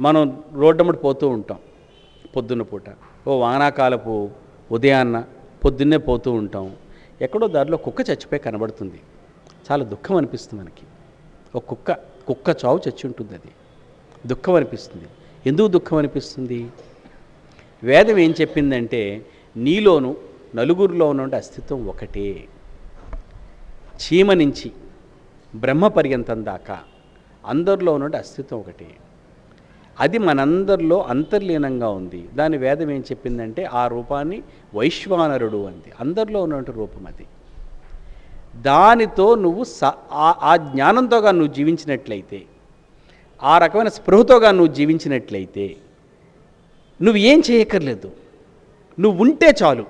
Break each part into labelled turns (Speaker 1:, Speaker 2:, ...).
Speaker 1: మనం రోడ్డమ్మటి పోతూ ఉంటాం పొద్దున్న పూట. ఓ వానాకాలపు ఉదయాన్న పొద్దున్నే పోతూ ఉంటాం. ఎక్కడో దారిలో కుక్క చచ్చిపోయి కనబడుతుంది. చాలా దుఃఖం అనిపిస్తుంది మనకి. ఒక కుక్క కుక్క చావు చచ్చి ఉంటుంది అది. దుఃఖం అనిపిస్తుంది. ఎందుకు దుఃఖం అనిపిస్తుంది? వేదం ఏం చెప్పిందంటే నీలోను నలుగురిలో ఉన్న అస్తిత్వం ఒకటే. చీమ నుంచి బ్రహ్మ పర్యంతం దాకా అందరిలో ఉన్న అస్తిత్వం ఒకటే. అది మనందరిలో అంతర్లీనంగా ఉంది. దాని వేదం ఏం చెప్పిందంటే ఆ రూపాన్ని వైశ్వానరుడు అంది. అందరిలో ఉన్నటువంటి రూపం అది. దానితో నువ్వు స ఆ- ఆ జ్ఞానంతోగా నువ్వు జీవించినట్లయితే ఆ రకమైన స్పృహతోగా నువ్వు జీవించినట్లయితే నువ్వు ఏం చేయక్కర్లేదు. నువ్వు ఉంటే చాలు.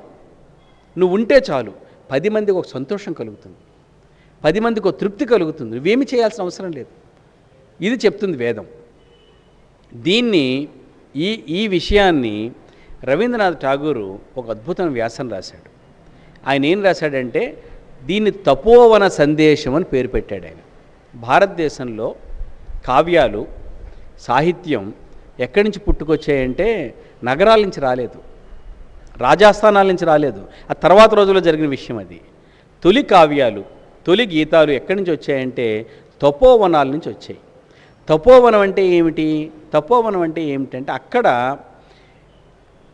Speaker 1: నువ్వు ఉంటే చాలు. పది మందికి ఒక సంతోషం కలుగుతుంది. పది మందికి ఒక తృప్తి కలుగుతుంది. నువ్వేమి చేయాల్సిన అవసరం లేదు. ఇది చెప్తుంది వేదం. దీన్ని ఈ ఈ విషయాన్ని రవీంద్రనాథ్ ఠాగూరు ఒక అద్భుతమైన వ్యాసం రాశాడు. ఆయన ఏం రాశాడంటే దీన్ని తపోవన సందేశం అని పేరు పెట్టాడు ఆయన. భారతదేశంలో కావ్యాలు సాహిత్యం ఎక్కడి నుంచి పుట్టుకొచ్చాయంటే నగరాల నుంచి రాలేదు. రాజాస్థానాల నుంచి రాలేదు. ఆ తర్వాత రోజుల్లో జరిగిన విషయం అది. తొలి కావ్యాలు తొలి గీతాలు ఎక్కడి నుంచి వచ్చాయంటే తపోవనాల నుంచి వచ్చాయి. తపోవనం అంటే ఏమిటి? తపోవనం అంటే ఏమిటంటే అక్కడ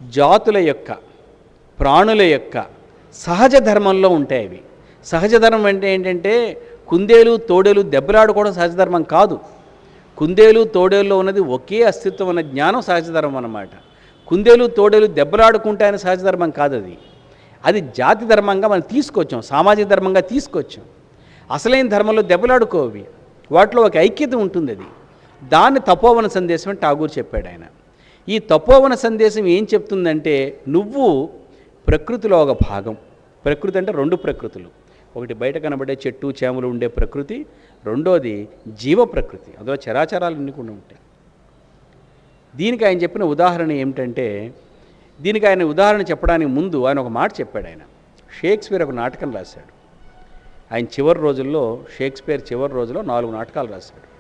Speaker 1: జాతుల యొక్క ప్రాణుల యొక్క సహజ ధర్మంలో ఉంటాయి అవి. సహజ ధర్మం అంటే ఏంటంటే కుందేలు తోడేలు దెబ్బలాడుకోవడం సహజ ధర్మం కాదు. కుందేలు తోడేల్లో ఉన్నది ఒకే అస్తిత్వం అన్న జ్ఞానం సహజ ధర్మం అన్నమాట. కుందేలు తోడేలు దెబ్బలాడుకుంటాయని సహజ ధర్మం కాదు అది. అది జాతి ధర్మంగా మనం తీసుకొచ్చాం సామాజిక ధర్మంగా తీసుకొచ్చాం. అసలైన ధర్మంలో దెబ్బలాడుకోవి వాటిలో ఒక ఐక్యత ఉంటుంది అది. దాన్ని తపోవన సందేశం అని ఠాగూర్ చెప్పాడు ఆయన. ఈ తపోవన సందేశం ఏం చెప్తుందంటే నువ్వు ప్రకృతిలో ఒక భాగం. ప్రకృతి అంటే రెండు ప్రకృతులు. ఒకటి బయట కనబడే చెట్టు చేమలు ఉండే ప్రకృతి. రెండోది జీవ ప్రకృతి. అందులో చరాచరాలు అన్ని కూడా ఉంటాయి. దీనికి ఆయన చెప్పిన ఉదాహరణ ఏమిటంటే దీనికి ఆయన ఉదాహరణ చెప్పడానికి ముందు ఆయన ఒక మాట చెప్పాడు ఆయన. షేక్స్పియర్ ఒక నాటకం రాశాడు. ఆయన చివరి రోజుల్లో షేక్స్పియర్ చివరి రోజుల్లో నాలుగు నాటకాలు రాశాడు.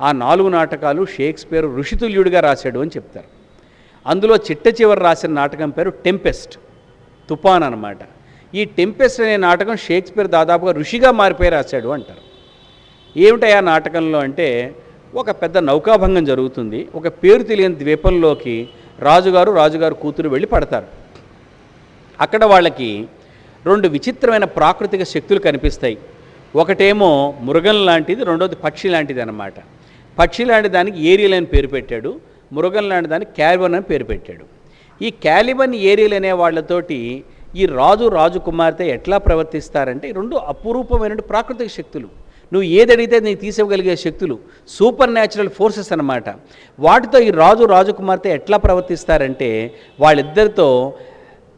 Speaker 1: ఆ నాలుగు నాటకాలు షేక్స్పియర్ ఋషితుల్యుడిగా రాశాడు అని చెప్తారు. అందులో చిట్ట చివరి రాసిన నాటకం పేరు టెంపెస్ట్ తుఫాన్ అనమాట ఈ టెంపెస్ట్ అనే నాటకం షేక్స్పియర్ దాదాపుగా ఋషిగా మారిపోయి రాశాడు అంటారు. ఏమిటాయి ఆ నాటకంలో అంటే ఒక పెద్ద నౌకాభంగం జరుగుతుంది. ఒక పేరు తెలియని ద్వీపంలోకి రాజుగారు రాజుగారు కూతురు వెళ్ళి పడతారు. అక్కడ వాళ్ళకి రెండు విచిత్రమైన ప్రాకృతిక శక్తులు కనిపిస్తాయి. ఒకటేమో మృగం లాంటిది రెండోది పక్షి లాంటిది అన్నమాట. పక్షి లాంటి దానికి ఏరియల్ అని పేరు పెట్టాడు మృగం లాంటి దానికి క్యాలిబన్ అని పేరు పెట్టాడు. ఈ క్యాలిబన్ ఏరియల్ అనే వాళ్ళతోటి ఈ రాజు రాజకుమార్తె ఎట్లా ప్రవర్తిస్తారంటే రెండు అపురూపమైన ప్రాకృతిక శక్తులు. నువ్వు ఏది అడిగితే నీకు తీసివగలిగే శక్తులు సూపర్ న్యాచురల్ ఫోర్సెస్ అన్నమాట. వాటితో ఈ రాజు రాజకుమార్తె ఎట్లా ప్రవర్తిస్తారంటే వాళ్ళిద్దరితో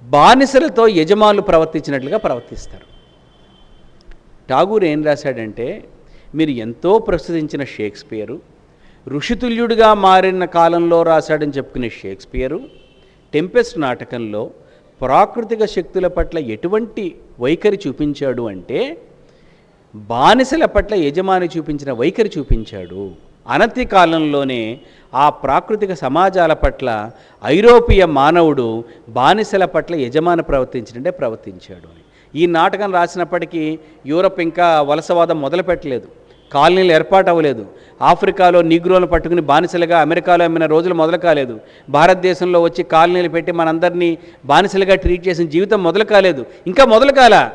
Speaker 1: బానిసలతో యజమానులు ప్రవర్తించినట్లుగా ప్రవర్తిస్తారు. ఠాగూర్ ఏం రాశాడంటే మీరు ఎంతో ప్రస్తుతించిన షేక్స్పియరు ఋషితుల్యుడిగా మారిన కాలంలో రాశాడని చెప్పుకునే షేక్స్పియరు టెంపెస్ట్ నాటకంలో ప్రాకృతిక శక్తుల పట్ల ఎటువంటి వైఖరి చూపించాడు అంటే బానిసల పట్ల యజమాని చూపించిన వైఖరి చూపించాడు. అనతి కాలంలోనే ఆ ప్రాకృతిక సమాజాల పట్ల ఐరోపియ మానవుడు బానిసల పట్ల యజమాని ప్రవర్తించినట్టే ప్రవర్తించాడు ఈ నాటకం రాసినప్పటికీ యూరప్ ఇంకా వలసవాదం మొదలుపెట్టలేదు. కాలనీలు ఏర్పాటు అవ్వలేదు ఆఫ్రికాలో నిగ్రోలు పట్టుకుని బానిసలుగా అమెరికాలో అమ్మిన రోజులు మొదలు కాలేదు భారతదేశంలో వచ్చి కాలనీలు పెట్టి మనందరినీ బానిసలుగా ట్రీట్ చేసిన జీవితం మొదలు కాలేదు ఇంకా మొదలు కాలా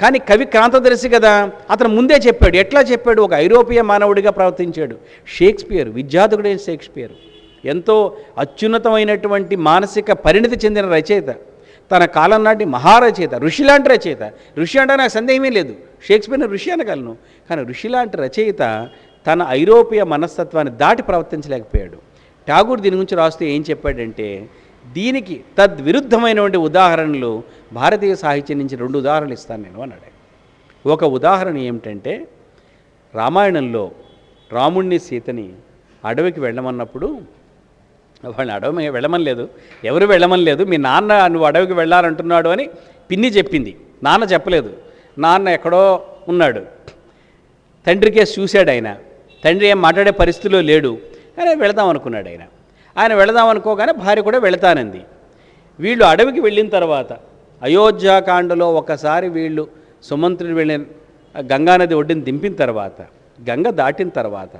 Speaker 1: కానీ కవి క్రాంతదర్శి కదా అతను ముందే చెప్పాడు. ఎట్లా చెప్పాడు? ఒక ఐరోపియ మానవుడిగా ప్రవర్తించాడు. షేక్స్పియర్ విద్యార్థుడైన షేక్స్పియర్. ఎంతో అత్యున్నతమైనటువంటి మానసిక పరిణితి చెందిన రచయిత. తన కాలం నాటి మహారచయిత ఋషి లాంటి రచయిత. ఋషి అంటే నాకు సందేహమే లేదు. షేక్స్పియర్ని ఋషి అనగలను. కానీ ఋషి లాంటి రచయిత తన ఐరోపియ మనస్తత్వాన్ని దాటి ప్రవర్తించలేకపోయాడు. ఠాగూర్ దీని గురించి రాస్తూ ఏం చెప్పాడంటే దీనికి తద్విరుద్ధమైనటువంటి ఉదాహరణలు భారతీయ సాహిత్యం నుంచి రెండు ఉదాహరణలు ఇస్తాను నేను అన్నాడు ఒక ఉదాహరణ ఏమిటంటే రామాయణంలో రాముణ్ణి సీతని అడవికి వెళ్ళమన్నప్పుడు వాళ్ళని అడవి వెళ్ళమని లేదు. ఎవరు వెళ్ళమని లేదు. మీ నాన్న నువ్వు అడవికి వెళ్ళాలంటున్నాడు అని పిన్ని చెప్పింది. నాన్న చెప్పలేదు. నాన్న ఎక్కడో ఉన్నాడు. తండ్రి కేసు చూశాడు ఆయన. తండ్రి ఏం మాట్లాడే పరిస్థితిలో లేడు. కానీ వెళదాం అనుకున్నాడు ఆయన. ఆయన వెళదాం అనుకోగానే భార్య కూడా వెళతానంది. వీళ్ళు అడవికి వెళ్ళిన తర్వాత అయోధ్యాకాండలో ఒకసారి వీళ్ళు సుమంత్రుడు వెళ్ళిన గంగానది ఒడ్డుని దింపిన తర్వాత గంగ దాటిన తర్వాత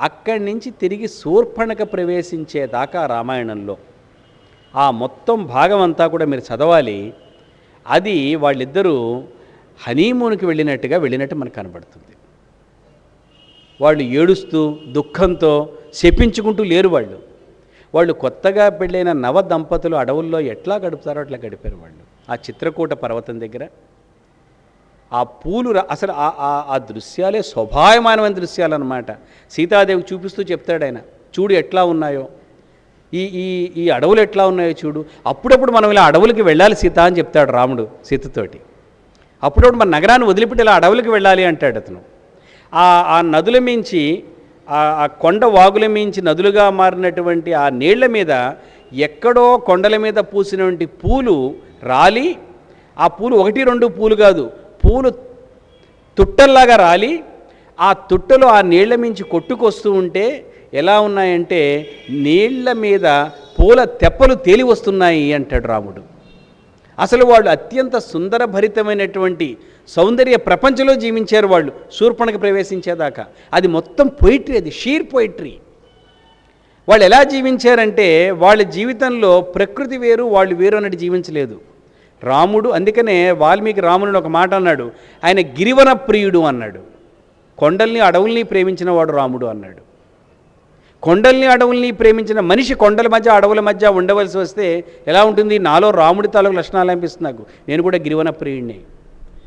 Speaker 1: అక్కడి నుంచి తిరిగి శూర్పణక ప్రవేశించేదాకా రామాయణంలో. ఆ మొత్తం భాగం అంతా కూడా మీరు చదవాలి. అది వాళ్ళిద్దరూ హనీమూన్కి వెళ్ళినట్టుగా వెళ్ళినట్టు మనకు కనబడుతుంది. వాళ్ళు ఏడుస్తూ దుఃఖంతో శపించుకుంటూ లేరు వాళ్ళు. వాళ్ళు కొత్తగా పెళ్ళైన నవ దంపతులు అడవుల్లో ఎట్లా గడుపుతారో అట్లా గడిపారు వాళ్ళు. ఆ చిత్రకూట పర్వతం దగ్గర ఆ పూలు అసలు ఆ- ఆ దృశ్యాలే శోభాయమానమైన దృశ్యాలు అనమాట సీతాదేవి చూపిస్తూ చెప్తాడు ఆయన చూడు ఎట్లా ఉన్నాయో. ఈ ఈ ఈ అడవులు ఎట్లా ఉన్నాయో చూడు. అప్పుడప్పుడు మనం ఇలా అడవులకి వెళ్ళాలి సీత అని చెప్తాడు రాముడు సీతతోటి. అప్పుడప్పుడు మన నగరాన్ని వదిలిపెట్టి ఇలా అడవులకి వెళ్ళాలి అంటాడు అతను. ఆ ఆ నదుల మించి ఆ ఆ కొండ వాగుల మించి నదులుగా మారినటువంటి ఆ నీళ్ళ మీద ఎక్కడో కొండల మీద పూసినటువంటి పూలు రాలి ఆ పూలు ఒకటి రెండు పూలు కాదు పూలు తుట్టల్లాగా రాలి ఆ తుట్టలు ఆ నీళ్ళ మించి కొట్టుకొస్తూ ఉంటే ఎలా ఉన్నాయంటే నీళ్ళ మీద పూల తెప్పలు తేలి వస్తున్నాయి అంటాడు రాముడు. అసలు వాళ్ళు అత్యంత సుందరభరితమైనటువంటి సౌందర్య ప్రపంచంలో జీవించారు వాళ్ళు శూర్పణకు ప్రవేశించేదాకా. అది మొత్తం పొయిట్రీ అది షీర్ పొయిట్రీ వాళ్ళు ఎలా జీవించారంటే వాళ్ళ జీవితంలో ప్రకృతి వేరు వాళ్ళు వేరు అన్నట్టు జీవించలేదు. రాముడు అందుకనే వాల్మీకి రాముడు ఒక మాట అన్నాడు. ఆయన గిరివన ప్రియుడు అన్నాడు. కొండల్ని అడవుల్ని ప్రేమించిన వాడు రాముడు అన్నాడు. కొండల్ని అడవుల్ని ప్రేమించిన మనిషి కొండల మధ్య అడవుల మధ్య ఉండవలసి వస్తే ఎలా ఉంటుంది? నాలో రాముడి తాలూకు లక్షణాలు అనిపిస్తుంది నాకు. నేను కూడా గిరివన ప్రియుడిని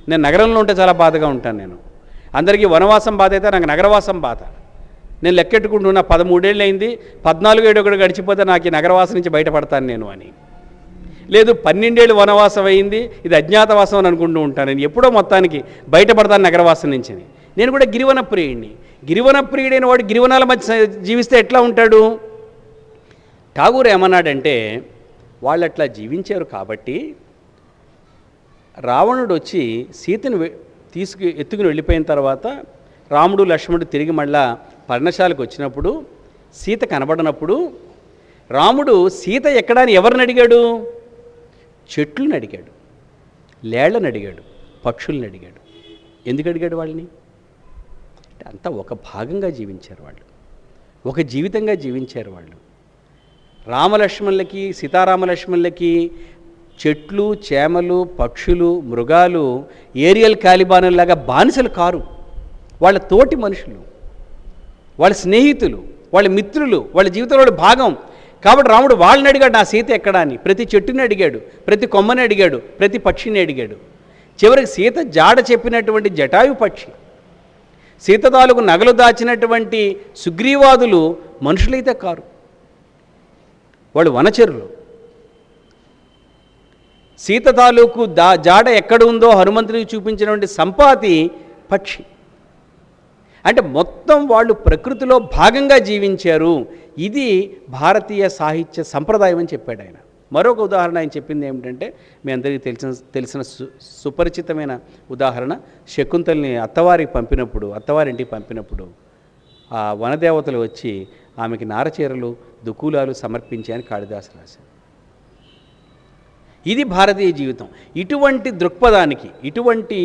Speaker 1: నేను నగరంలో ఉంటే చాలా బాధగా ఉంటాను నేను. అందరికీ వనవాసం బాధ అయితే నాకు నగరవాసం బాధ. నేను లెక్కెట్టుకుంటున్నా పదమూడేళ్ళు అయింది పద్నాలుగు ఏడు ఒకటి గడిచిపోతే నాకు ఈ నగరవాసం నుంచి బయటపడతాను నేను అని. లేదు పన్నెండేళ్ళు వనవాసం అయింది ఇది అజ్ఞాతవాసం అని అనుకుంటూ ఉంటాను. నేను ఎప్పుడో మొత్తానికి బయటపడతాను నగరవాసం నుంచి నేను కూడా గిరివన ప్రియుడిని గిరివన ప్రియుడైన వాడు గిరివనాల మధ్య జీవిస్తే ఎట్లా ఉంటాడు? ఠాగూర్ ఏమన్నాడంటే వాళ్ళు అట్లా జీవించారు కాబట్టి రావణుడు వచ్చి సీతను తీసుకు ఎత్తుకుని వెళ్ళిపోయిన తర్వాత రాముడు లక్ష్మణుడు తిరిగి మళ్ళా పర్ణశాలకు వచ్చినప్పుడు సీత కనబడినప్పుడు రాముడు సీత ఎక్కడా అని ఎవరిని అడిగాడు? చెట్లను అడిగాడు లేళ్ళను అడిగాడు పక్షుల్ని అడిగాడు. ఎందుకు అడిగాడు వాళ్ళని? అంతా ఒక భాగంగా జీవించారు వాళ్ళు. ఒక జీవితంగా జీవించారు వాళ్ళు. రామలక్ష్మణులకి సీతారామలక్ష్మణులకి చెట్లు చేమలు పక్షులు మృగాలు ఏరియల్ కాలిబానులాగా బానిసలు కారు. వాళ్ళ తోటి మనుషులు వాళ్ళ స్నేహితులు వాళ్ళ మిత్రులు వాళ్ళ జీవితంలో భాగం కాబట్టి రాముడు వాళ్ళని అడిగాడు నా సీత ఎక్కడా? అని. ప్రతి చెట్టుని అడిగాడు ప్రతి కొమ్మని అడిగాడు ప్రతి పక్షిని అడిగాడు. చివరికి సీత జాడ చెప్పినటువంటి జటాయు పక్షి సీత తాలూకు నగలు దాచినటువంటి సుగ్రీవాదులు మనుషులైతే కారు. వాళ్ళు వనచరులు. సీత తాలూకు దా జాడ ఎక్కడ ఉందో హనుమంతుడికి చూపించినటువంటి సంపాతి పక్షి. అంటే మొత్తం వాళ్ళు ప్రకృతిలో భాగంగా జీవించారు. ఇది భారతీయ సాహిత్య సంప్రదాయం అని చెప్పాడు ఆయన. మరొక ఉదాహరణ ఆయన చెప్పింది ఏమిటంటే మీ అందరికీ తెలిసిన తెలిసిన సు సుపరిచితమైన ఉదాహరణ శకుంతల్ని అత్తవారికి పంపినప్పుడు అత్తవారింటికి పంపినప్పుడు ఆ వనదేవతలు వచ్చి ఆమెకి నారచీరలు దుకూలాలు సమర్పించాయని కాళిదాసు రాశారు. ఇది భారతీయ జీవితం. ఇటువంటి దృక్పథానికి ఇటువంటి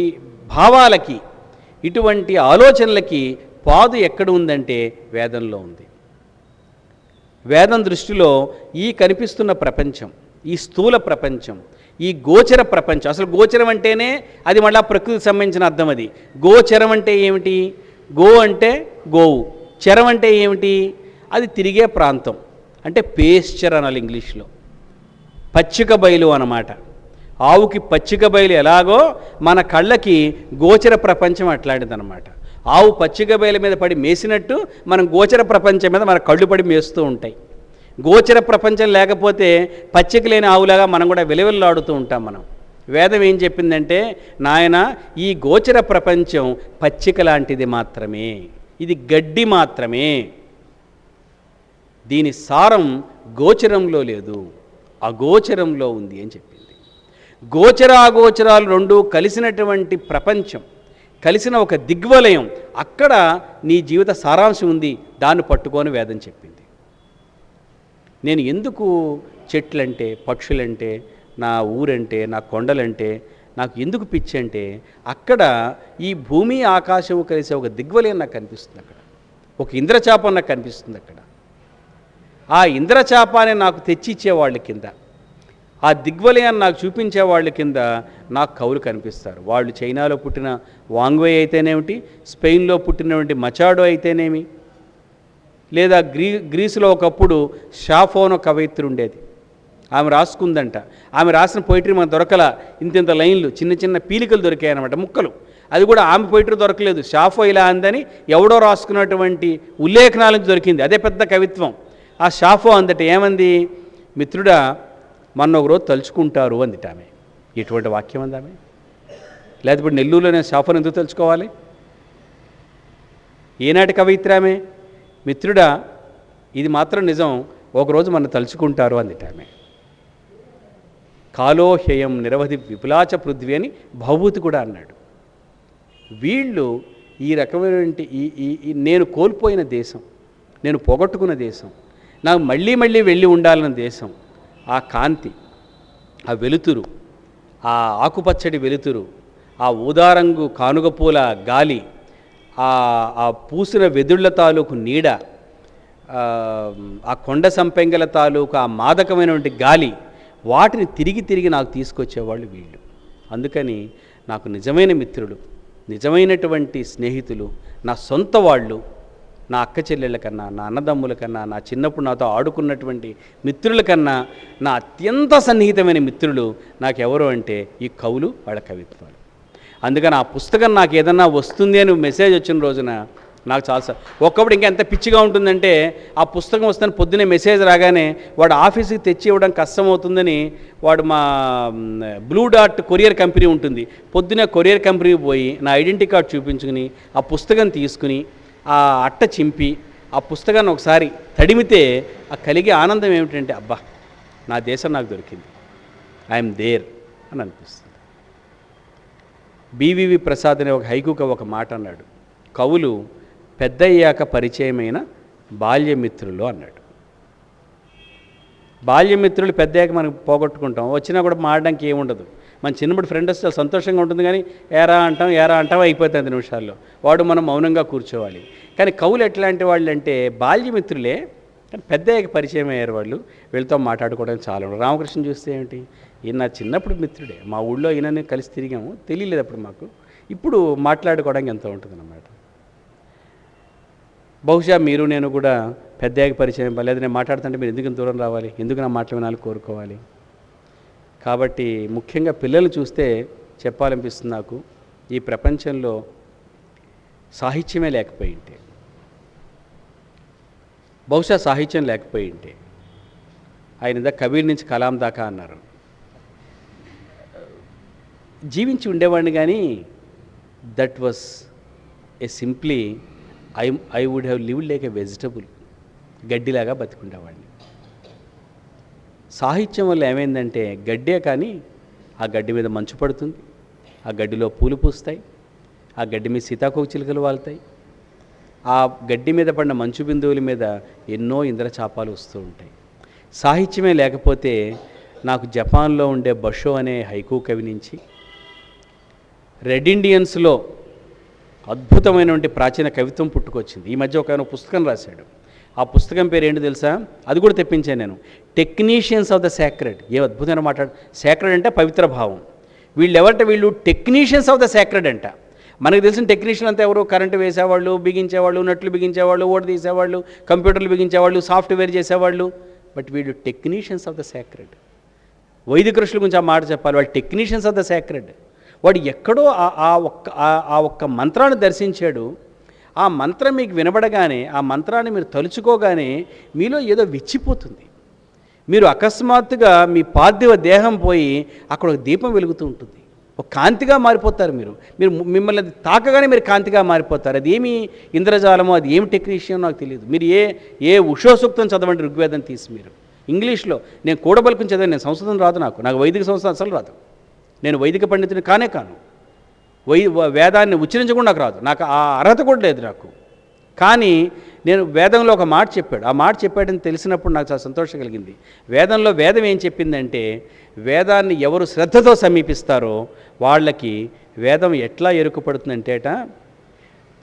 Speaker 1: భావాలకి ఇటువంటి ఆలోచనలకి పాదు ఎక్కడ ఉందంటే వేదంలో ఉంది. వేదం దృష్టిలో ఈ కనిపిస్తున్న ప్రపంచం ఈ స్థూల ప్రపంచం ఈ గోచర ప్రపంచం అసలు గోచరం అంటేనే అది మళ్ళీ ప్రకృతికి సంబంధించిన అర్థం అది. గోచరం అంటే ఏమిటి? గో అంటే గోవు చరం అంటే ఏమిటి? అది తిరిగే ప్రాంతం. అంటే పేస్చర్ అనాలి ఇంగ్లీష్లో. పచ్చిక బయలు అన్నమాట. ఆవుకి పచ్చిక బయలు ఎలాగో మన కళ్ళకి గోచర ప్రపంచం అట్లాంటిదన్నమాట. ఆవు పచ్చిక బయలు మీద పడి మేసినట్టు మనం గోచర ప్రపంచం మీద మన కళ్ళు పడి మేస్తూ ఉంటాయి. గోచర ప్రపంచం లేకపోతే పచ్చిక లేని ఆవులాగా మనం కూడా విలువల్లాడుతూ ఉంటాం మనం. వేదం ఏం చెప్పిందంటే నాయన ఈ గోచర ప్రపంచం పచ్చిక లాంటిది మాత్రమే. ఇది గడ్డి మాత్రమే. దీని సారం గోచరంలో లేదు. అగోచరంలో ఉంది అని చెప్పి. గోచర అగోచరాలు రెండు కలిసినటువంటి ప్రపంచం కలిసిన ఒక దిగ్వలయం. అక్కడ నీ జీవిత సారాంశం ఉంది దాన్ని పట్టుకొని వేదం చెప్పింది. నేను ఎందుకు చెట్లంటే పక్షులంటే నా ఊరంటే నా కొండలంటే నాకు ఎందుకు పిచ్చి అంటే అక్కడ ఈ భూమి ఆకాశం కలిసే ఒక దిగ్వలయం నాకు కనిపిస్తుంది అక్కడ. ఒక ఇంద్రచాపం నాకు కనిపిస్తుంది అక్కడ. ఆ ఇంద్రచాపాన్ని నాకు తెచ్చిచ్చేవాళ్ళ కింద. ఆ దిగ్వలయాన్ని నాకు చూపించే వాళ్ళ కింద నాకు కవులు కనిపిస్తారు. వాళ్ళు చైనాలో పుట్టిన వాంగ్వే అయితేనేమిటి స్పెయిన్లో పుట్టినటువంటి మచాడో అయితేనేమి లేదా గ్రీ గ్రీసులో ఒకప్పుడు షాఫోన్ ఒక కవయిత్రి ఉండేది. ఆమె రాసుకుందంట. ఆమె రాసిన పోయిటరీ మనకు దొరకల. ఇంతింత లైన్లు చిన్న చిన్న పీలికలు దొరికాయి అనమాట ముక్కలు. అది కూడా ఆమె పోయిటరీ దొరకలేదు. షాఫో ఇలా అందని ఎవడో రాసుకున్నటువంటి ఉల్లేఖనాల నుంచి దొరికింది. అదే పెద్ద కవిత్వం. ఆ షాఫో అందట ఏమంది? మిత్రుడా మొన్న ఒక రోజు తలుచుకుంటారు అందిట ఆమె. ఎటువంటి వాక్యం అంది ఆమె. లేకపోతే ఇప్పుడు నెల్లూరులోనే శాఫర్ ఎందుకు తలుచుకోవాలి? ఏనాటి కవిత్రి ఆమె? మిత్రుడా ఇది మాత్రం నిజం. ఒకరోజు మన తలుచుకుంటారు అందిట ఆమె. కాలోహేయం నిరవధి విపులాచ పృథ్వీ అని భవభూతి కూడా అన్నాడు. వీళ్ళు ఈ రకమైనటువంటి ఈ ఈ ఈ నేను కోల్పోయిన దేశం నేను పోగొట్టుకున్న దేశం నాకు మళ్ళీ మళ్ళీ వెళ్ళి ఉండాలన్న దేశం ఆ కాంతి ఆ వెలుతురు ఆ ఆకుపచ్చడి వెలుతురు ఆ ఊదారంగు కానుగపూల గాలి ఆ పూసిన వెదుళ్ళ తాలూకు నీడ ఆ కొండ సంపెంగల తాలూకు ఆ మాదకమైనటువంటి గాలి వాటిని తిరిగి తిరిగి నాకు తీసుకొచ్చేవాళ్ళు వీళ్ళు. అందుకని నాకు నిజమైన మిత్రులు నిజమైనటువంటి స్నేహితులు నా సొంత వాళ్ళు నా అక్క చెల్లెళ్ళ కన్నా నా అన్నదమ్ముల కన్నా నా చిన్నప్పుడు నాతో ఆడుకున్నటువంటి మిత్రుల కన్నా నా అత్యంత సన్నిహితమైన మిత్రులు నాకెవరు అంటే ఈ కవులు వాళ్ళ కవిత్వాలు. అందుకని ఆ పుస్తకం నాకు ఏదన్నా వస్తుంది అని మెసేజ్ వచ్చిన రోజున నాకు చాలా ఒక్కప్పుడు ఇంకా ఎంత పిచ్చిగా ఉంటుందంటే ఆ పుస్తకం వస్తుందని పొద్దునే మెసేజ్ రాగానే వాడు ఆఫీస్కి తెచ్చి ఇవ్వడం కష్టం అవుతుందని వాడు మా బ్లూ డాట్ కొరియర్ కంపెనీ ఉంటుంది. పొద్దునే కొరియర్ కంపెనీకి పోయి నా ఐడెంటిటీ కార్డ్ చూపించుకుని ఆ పుస్తకం తీసుకుని ఆ అట్ట చింపి ఆ పుస్తకాన్ని ఒకసారి తడిమితే ఆ కలిగే ఆనందం ఏమిటంటే అబ్బా నా దేశం నాకు దొరికింది. ఐఎమ్ దేర్ అని అనిపిస్తుంది. బీవీవి ప్రసాద్ అనే ఒక హైకుక ఒక మాట అన్నాడు. కవులు పెద్దయ్యాక పరిచయమైన బాల్యమిత్రులు అన్నాడు. బాల్యమిత్రులు పెద్దయ్యాక మనం పోగొట్టుకుంటాం. వచ్చినా కూడా మాడడానికి ఏముండదు. మన చిన్నప్పుడు ఫ్రెండ్ వస్తే సంతోషంగా ఉంటుంది కానీ ఏరా అంటాం ఏరా అంటాం అయిపోతుంది ఐదు నిమిషాల్లో. వాడు మనం మౌనంగా కూర్చోవాలి. కానీ కవులు ఎట్లాంటి వాళ్ళు అంటే బాల్యమిత్రులే కానీ పెద్ద పరిచయం అయ్యారు వాళ్ళు. వీళ్ళతో మాట్లాడుకోవడం చాలా ఉండదు. రామకృష్ణ చూస్తే ఏమిటి? ఈయన నా చిన్నప్పుడు మిత్రుడే. మా ఊళ్ళో ఈయనని కలిసి తిరిగాము. తెలియలేదు అప్పుడు మాకు. ఇప్పుడు మాట్లాడుకోవడానికి ఎంతో ఉంటుందన్నమాట. బహుశా మీరు నేను కూడా పెద్దయ్యాక పరిచయం లేదు నేను మాట్లాడుతుంటే మీరు ఎందుకు దూరం రావాలి? ఎందుకు నా మాటలు వినాలి కోరుకోవాలి? కాబట్టి ముఖ్యంగా పిల్లలు చూస్తే చెప్పాలనిపిస్తుంది నాకు ఈ ప్రపంచంలో సాహిత్యమే లేకపోయి ఉంటే. బహుశా సాహిత్యం లేకపోయి ఉంటే. ఆయన కబీర్ నుంచి కలాం దాకా అన్నారు. జీవించి ఉండేవాడిని కానీ that was a simply I I would have lived like a vegetable గడ్డిలాగా బతికుండేవాడిని. సాహిత్యం వల్ల ఏమైందంటే గడ్డే కానీ ఆ గడ్డి మీద మంచు పడుతుంది. ఆ గడ్డిలో పూలు పూస్తాయి. ఆ గడ్డి మీద సీతాకోక చిలుకలు వాళ్తాయి. ఆ గడ్డి మీద పడిన మంచు బిందువుల మీద ఎన్నో ఇంద్రచాపాలు వస్తూ ఉంటాయి. సాహిత్యమే లేకపోతే నాకు జపాన్లో ఉండే బషో అనే హైకూ కవి నుంచి రెడ్ ఇండియన్స్లో అద్భుతమైనటువంటి ప్రాచీన కవిత్వం పుట్టుకొచ్చింది. ఈ మధ్య ఒక పుస్తకం రాశాడు. ఆ పుస్తకం పేరు ఏంటి తెలుసా? అది కూడా తెప్పించాను నేను. టెక్నీషియన్స్ ఆఫ్ ద సాక్రెడ్ ఏ అద్భుతమైన మాట్లాడు సాక్రెడ్ అంటే పవిత్ర భావం. వీళ్ళెవరంటే వీళ్ళు టెక్నీషియన్స్ ఆఫ్ ద సాక్రెడ్ అంట. మనకు తెలిసిన టెక్నీషియన్ అంతా ఎవరు? కరెంటు వేసేవాళ్ళు బిగించేవాళ్ళు నట్లు బిగించేవాళ్ళు ఓట తీసేవాళ్ళు కంప్యూటర్లు బిగించేవాళ్ళు సాఫ్ట్వేర్ చేసేవాళ్ళు. బట్ వీళ్ళు టెక్నీషియన్స్ ఆఫ్ ద సాక్రెడ్ వైదిక ఋషుల గురించి ఆ మాట చెప్పాలి. వాళ్ళు టెక్నీషియన్స్ ఆఫ్ ద సాక్రెడ్ వాడు ఎక్కడో ఆ- ఆ ఒక్క ఆ- ఆ ఒక్క మంత్రాన్ని దర్శించాడు. ఆ మంత్రం మీకు వినబడగానే ఆ మంత్రాన్ని మీరు తలుచుకోగానే మీలో ఏదో విచ్చిపోతుంది. మీరు అకస్మాత్తుగా మీ పార్థివ దేహం పోయి అక్కడ ఒక దీపం వెలుగుతూ ఉంటుంది. ఒక కాంతిగా మారిపోతారు మీరు. మీరు మిమ్మల్ని అది తాకగానే మీరు కాంతిగా మారిపోతారు. అది ఏమి ఇంద్రజాలమో అది ఏమి టెక్నీషియన్ నాకు తెలియదు. మీరు ఏ ఏ ఉషోసూక్తం చదవండి ఋగ్వేదం తీసి మీరు. ఇంగ్లీష్లో నేను కూడబలుకుని చదివాను నేను సంస్కృతం రాదు నాకు. నాకు వైదిక సంస్కృతం అసలు రాదు. నేను వైదిక పండితుని కానే కాను. వై వేదాన్ని ఉచ్చరించకుండా నాకు రాదు. నాకు ఆ అర్హత కూడా లేదు నాకు. కానీ నేను వేదంలో ఒక మాట చెప్పాడు. ఆ మాట చెప్పాడని తెలిసినప్పుడు నాకు చాలా సంతోషం కలిగింది. వేదంలో వేదం ఏం చెప్పిందంటే వేదాన్ని ఎవరు శ్రద్ధతో సమీపిస్తారో వాళ్ళకి వేదం ఎట్లా ఎరుకుపడుతుందంటే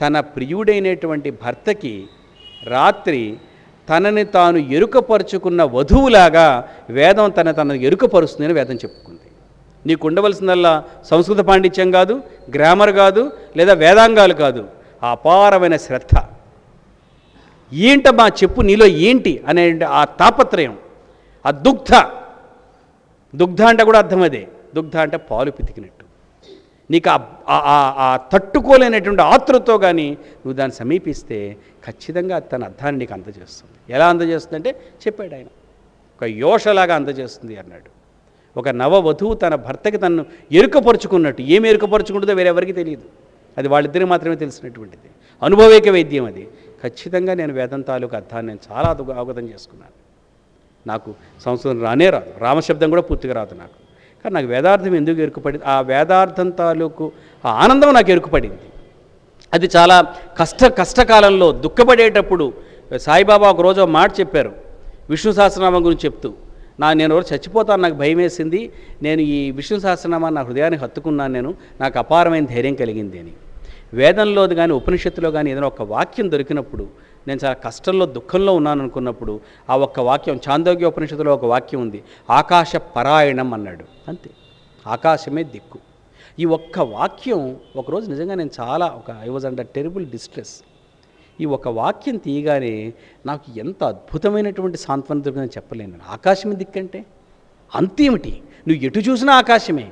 Speaker 1: తన ప్రియుడైనటువంటి భర్తకి రాత్రి తనని తాను ఎరుకపరుచుకున్న వధువులాగా వేదం తన తన ఎరుకపరుస్తుందని వేదం చెప్పుకుంది. నీకు ఉండవలసిందల్లా సంస్కృత పాండిత్యం కాదు గ్రామర్ కాదు లేదా వేదాంగాలు కాదు. ఆ అపారమైన శ్రద్ధ. ఏంటమ్మా చెప్పు నీలో ఏంటి అనే ఆ తాపత్రయం. ఆ దుగ్ధ. దుగ్ధ అంటే కూడా అర్థం అదే. దుగ్ధ అంటే పాలు పితికినట్టు. నీకు ఆ- ఆ- ఆ- తట్టుకోలేనటువంటి ఆతృతో కానీ నువ్వు దాన్ని సమీపిస్తే ఖచ్చితంగా తన అర్థాన్ని నీకు అందజేస్తుంది. ఎలా అందజేస్తుంది అంటే చెప్పాడు ఆయన. ఒక యోషలాగా అందజేస్తుంది అన్నాడు. ఒక నవ వధువు తన భర్తకి తను ఎరుకపరుచుకున్నట్టు. ఏమి ఎరుకపరుచుకుంటుందో వేరెవరికి తెలియదు. అది వాళ్ళిద్దరికి మాత్రమే తెలిసినటువంటిది. అనుభవేక వైద్యం అది. ఖచ్చితంగా నేను వేదం తాలూకు అర్థాన్ని నేను చాలా అవగతం చేసుకున్నాను. నాకు సంస్కృతం రానే రాదు. రామశబ్దం కూడా పూర్తిగా రాదు నాకు. కానీ నాకు వేదార్థం ఎందుకు ఎరుకుపడింది ఆ వేదార్థం తాలూకు ఆ ఆనందం నాకు ఎరుకుపడింది. అది చాలా కష్ట కష్టకాలంలో దుఃఖపడేటప్పుడు సాయిబాబా ఒక రోజు మాట చెప్పారు. విష్ణు సహస్రనామం గురించి చెప్తూ నా నేను ఎవరు చచ్చిపోతాను నాకు భయం వేసింది. నేను ఈ విష్ణు సహస్రనామాన్ని నా హృదయానికి హత్తుకున్నాను నేను. నాకు అపారమైన ధైర్యం కలిగింది అని. వేదంలోది కానీ ఉపనిషత్తులో కానీ ఏదైనా ఒక వాక్యం దొరికినప్పుడు నేను చాలా కష్టంలో దుఃఖంలో ఉన్నాను అనుకున్నప్పుడు ఆ ఒక్క వాక్యం చాందోగ్య ఉపనిషత్తులో ఒక వాక్యం ఉంది. ఆకాశ పరాయణం అన్నాడు. అంతే. ఆకాశమే దిక్కు. ఈ ఒక్క వాక్యం ఒకరోజు నిజంగా నేను చాలా ఒక I was under terrible distress ఈ ఒక వాక్యం తీయగానే నాకు ఎంత అద్భుతమైనటువంటి సాంత్వన దొరికిందని చెప్పలేను. నేను. ఆకాశమే దిక్కంటే? అంతేమిటి? నువ్వు ఎటు చూసినా ఆకాశమే.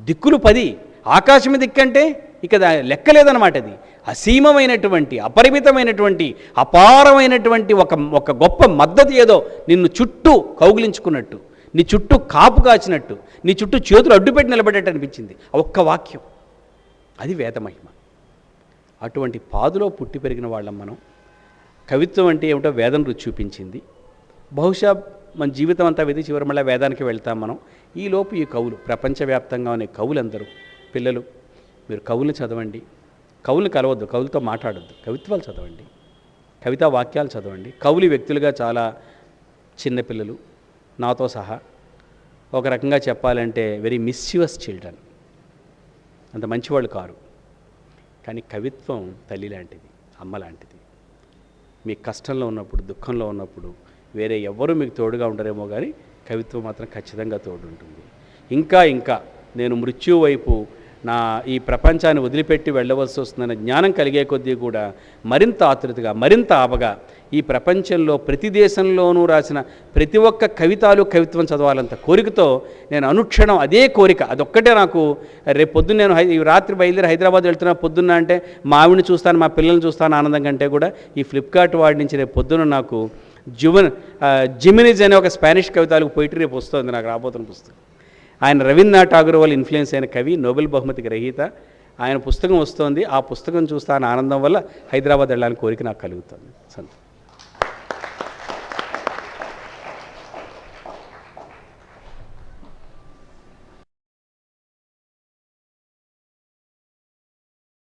Speaker 1: దిక్కులు పది. ఆకాశమే దిక్కంటే? ఇక దా- లెక్కలేదన్నమాట అది. అసీమమైనటువంటి అపరిమితమైనటువంటి అపారమైనటువంటి ఒక ఒక గొప్ప మద్దతు ఏదో నిన్ను చుట్టూ కౌగిలించుకున్నట్టు నీ చుట్టూ కాపు కాచినట్టు నీ చుట్టూ చేతులు అడ్డుపెట్టి నిలబడేట్టు అనిపించింది. ఒక్క వాక్యం. అది వేదమహిమ. అటువంటి పాదులో పుట్టి పెరిగిన వాళ్ళం మనం. కవిత్వం అంటే ఏమిటో వేదం రుచి చూపించింది. బహుశా మన జీవితం అంతా విధి చివరి మళ్ళీ వేదానికి వెళ్తాం మనం. ఈలోపు ఈ కవులు ప్రపంచవ్యాప్తంగా ఉన్న కవులందరూ పిల్లలు మీరు కవులు చదవండి. కవులు కలవద్దు కవులతో మాట్లాడొద్దు. కవిత్వాలు చదవండి. కవితా వాక్యాలు చదవండి. కవులు వ్యక్తులుగా చాలా చిన్నపిల్లలు నాతో సహా ఒక రకంగా చెప్పాలంటే వెరీ మిస్యూస్ చిల్డ్రన్ అంత మంచివాళ్ళు కారు. కానీ కవిత్వం తల్లి లాంటిది అమ్మ లాంటిది. మీ కష్టంలో ఉన్నప్పుడు దుఃఖంలో ఉన్నప్పుడు వేరే ఎవ్వరూ మీకు తోడుగా ఉండరేమో కానీ కవిత్వం మాత్రం ఖచ్చితంగా తోడు ఉంటుంది ఇంకా ఇంకా నేను మృత్యు వైపు నా ఈ ప్రపంచాన్ని వదిలిపెట్టి వెళ్ళవలసి వస్తుందన్న జ్ఞానం కలిగే కొద్దీ కూడా మరింత ఆతృతగా మరింత ఆపగా ఈ ప్రపంచంలో ప్రతి దేశంలోనూ రాసిన ప్రతి ఒక్క కవితాలు కవిత్వం చదవాలంత కోరికతో నేను అనుక్షణం అదే కోరిక అదొక్కటే నాకు. రేపు పొద్దున్న నేను హై- ఈ రాత్రి బయలుదేరి హైదరాబాద్ వెళ్తున్నా పొద్దున్న అంటే మా ఆవిడని చూస్తాను మా పిల్లల్ని చూస్తాను ఆనందం కంటే కూడా ఈ ఫ్లిప్కార్ట్ వాడి నుంచి రేపు పొద్దున నాకు జువన్ జిమినిజ్ అనే ఒక స్పానిష్ కవితాలకు పోయిటరీ రేపు వస్తుంది నాకు రాబోతున్న పుస్తకం. ఆయన రవీంద్రనాథ్ ఠాగూర్ వల్ల ఇన్ఫ్లుయెన్స్ అయిన కవి నోబెల్ బహుమతి గ్రహీత. ఆయన పుస్తకం వస్తోంది. ఆ పుస్తకం చూస్తాను ఆనందం వల్ల హైదరాబాద్ వెళ్ళాలని కోరిక నాకు కలుగుతుంది. సంతోషం.